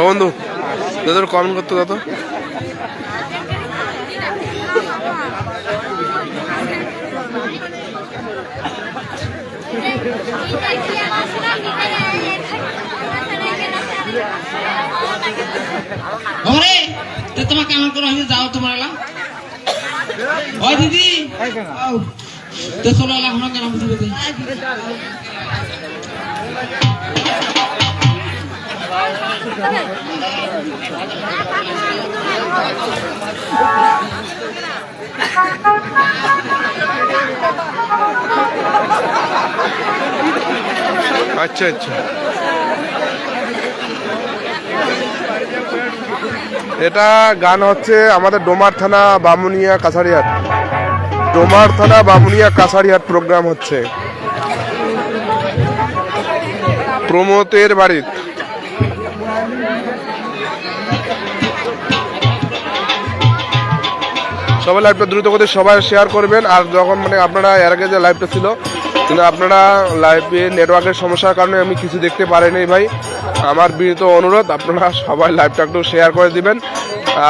বন্ধু দাদা কমেন্ট করতো দাদা ওরে তো করে হয়েছে যাও তোমার এলা ওই দিদি। তো চলো এলা কেন বুঝবে? আচ্ছা আচ্ছা। এটা গান হচ্ছে আমাদের ডোমার থানা বামুনিয়া কাছারিহাট ডোমার থানা বামুনিয়া কাছারিহাট প্রোগ্রাম হচ্ছে। প্রমোতের বাড়ির। সবাই লাইভটা দ্রুত করে সবাই শেয়ার করবেন। আর যখন মানে আপনারা এর আগে যে লাইভটা ছিল কিন্তু আপনারা লাইভে নেটওয়ার্কের সমস্যার কারণে আমি কিছু দেখতে পারিনি ভাই। আমার বিনীত অনুরোধ আপনারা সবাই লাইভটা একটু শেয়ার করে দিবেন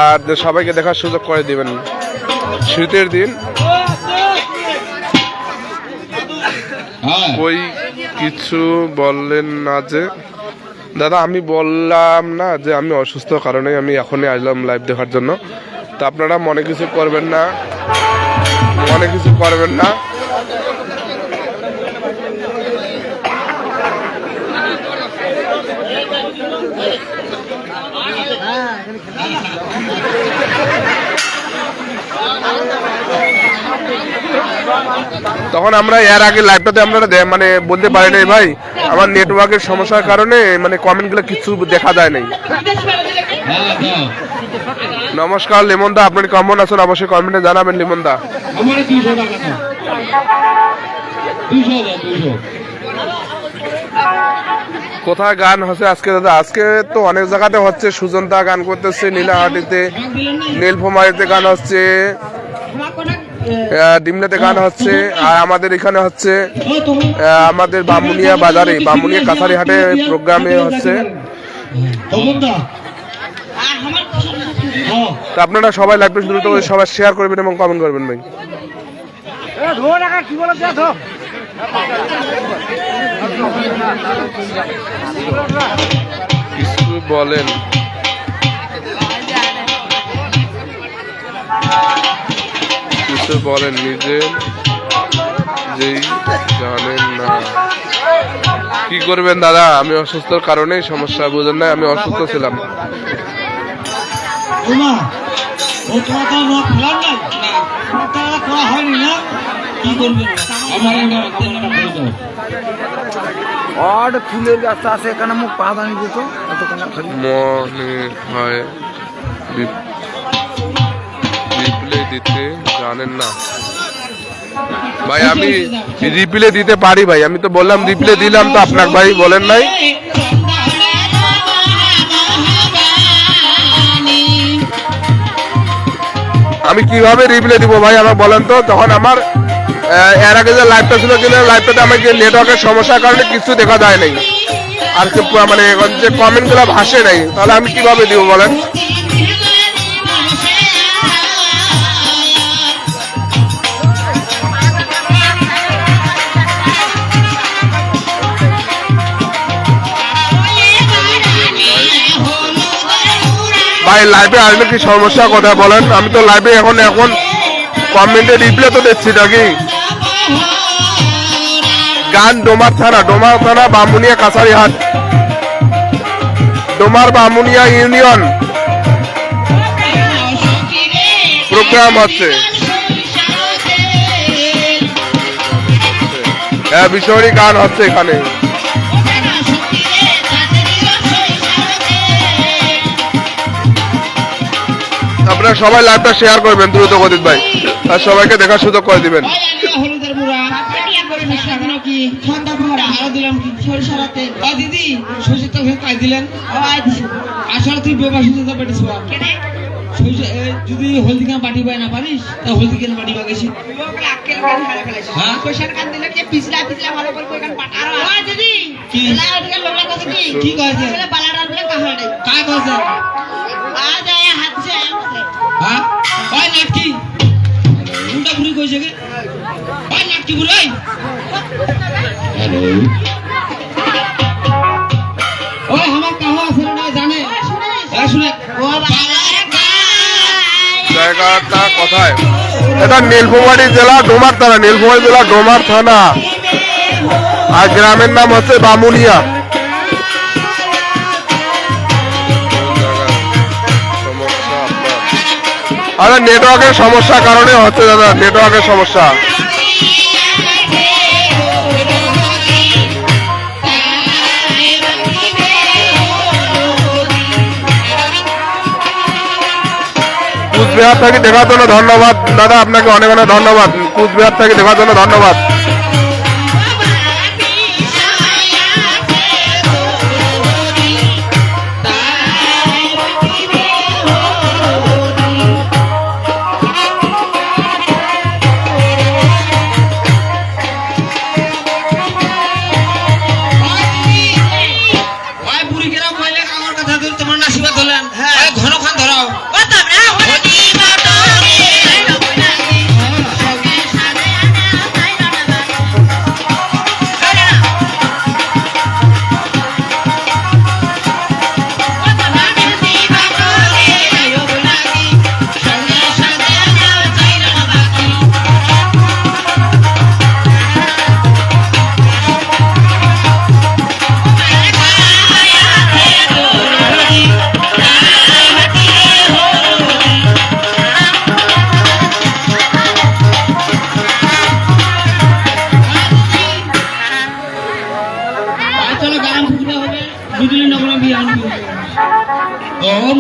আর সবাইকে দেখার সুযোগ করে দিবেন। শীতের দিন। হ্যাঁ। কই কিছু বললেন না যে দাদা আমি বললাম না যে আমি অসুস্থ কারণে আমি এখনই আসলাম লাইভ দেখার জন্য। তা আপনারা মনে কিছু করবেন না। মনে কিছু করবেন না। তখন আমরা এর আগে লাইভটাতে আমরা মানে বলতে পারি নাই ভাই আমার নেটওয়ার্কের সমস্যার কারণে মানে কমেন্টগুলো কিছু দেখা যায় নাই। নমস্কার লিমন দা আপনি কেমন আছেন? অবশ্যই কমেন্টে জানাবেন লিমন দা কোথায় গান হচ্ছে আজকে দাদা? আজকে তো অনেক জায়গাতে হচ্ছে। সুজনতা গান করতেছে নীলাহাটিতে। নীলফুমারিতে গান হচ্ছে। ডিমলাতে গান হচ্ছে, আর আমাদের এখানে হচ্ছে আমাদের বামুনিয়া বাজারে, বামুনিয়া কাছারি হাটে প্রোগ্রামে হচ্ছে। আপনারা সবাই লাইভটা দ্রুত করে সবাই শেয়ার করবেন এবং কমেন্ট করবেন ভাই। কিছু বলেন। কিছু বলেন নিজে যেই জানেন না। কি করবেন দাদা? আমি অসুস্থর কারণেই সমস্যা বুঝেন না আমি অসুস্থ ছিলাম। ফেলার গাছটা আছে এখানে মুখ পা দাঁড়িয়ে দিত এতক্ষণ মনে হয় দিতে জানেন না। ভাই, আমি রিপ্লে দিতে পারি ভাই, আমি তো বললাম রিপ্লে দিলাম তো আপনার ভাই বলেন নাই। আমি কীভাবে রিপ্লে দিব ভাই, আমাকে বলেন তো। তখন আমার এর আগে যে লাইভটা ছিল, কিন্তু লাইভটাতে আমাকে নেটওয়ার্কের সমস্যার কারণে কিছু দেখা যায় নাই। আর কি মানে যে কমেন্টগুলো ভাসে নাই, তাহলে আমি কীভাবে দিব বলেন? ভাই লাইভে আসলে কি সমস্যা কথা বলেন? আমি তো লাইভে এখন এখন কমেন্টে রিপ্লে তো দিচ্ছি নাকি? গান ডোমার থানা ডোমার থানা, বামুনিয়া কাছারি হাট ডোমার বামুনিয়া ইউনিয়ন। প্রোগ্রাম হচ্ছে হ্যাঁ বিষয়ী গান হচ্ছে এখানে। আপনারা সবাই লাইভটা শেয়ার করবেন দ্রুত গতিত ভাই। আর সবাইকে দেখার সুযোগ করে দিবেন। দিদি দিলেন। আসলে তুই যদি হলদি কেন বাটি পাই না পারিস তা হলদি কেন বাটি পাকিস হ্যাঁ? কি কি? কয়েছে হয়েছে এটা জেলা ডোমার থানা নীলফুমারি জেলা ডোমার থানা। আর গ্রামের নাম হচ্ছে বামুনিয়া। আরে নেটওয়ার্কের সমস্যার কারণে হচ্ছে দাদা, নেটওয়ার্কের সমস্যা। কুচবিহার থেকে দেখার জন্য ধন্যবাদ। দাদা, আপনাকে অনেক অনেক ধন্যবাদ। কুচবিহার থেকে দেখার জন্য ধন্যবাদ। নগরে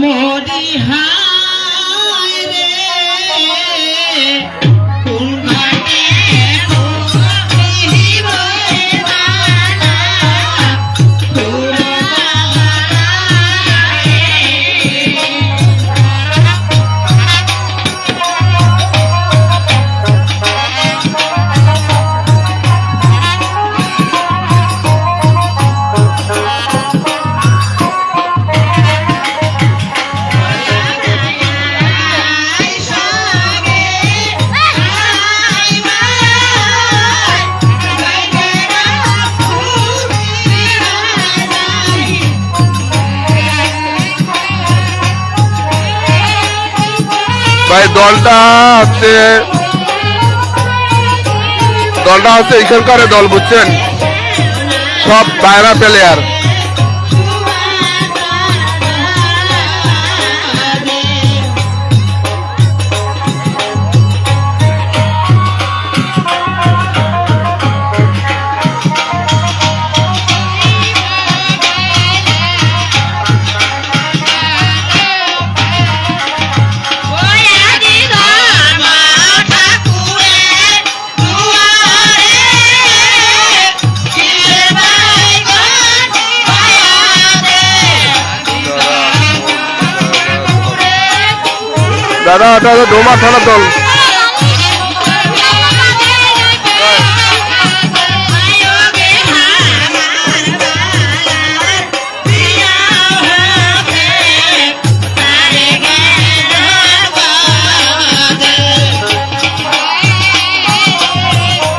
ভাই দলটা হচ্ছে দলটা হচ্ছে এখানকার দল বুঝছেন? সব বাইরা প্লেয়ার দাদা এটা ডোমা থানার দল।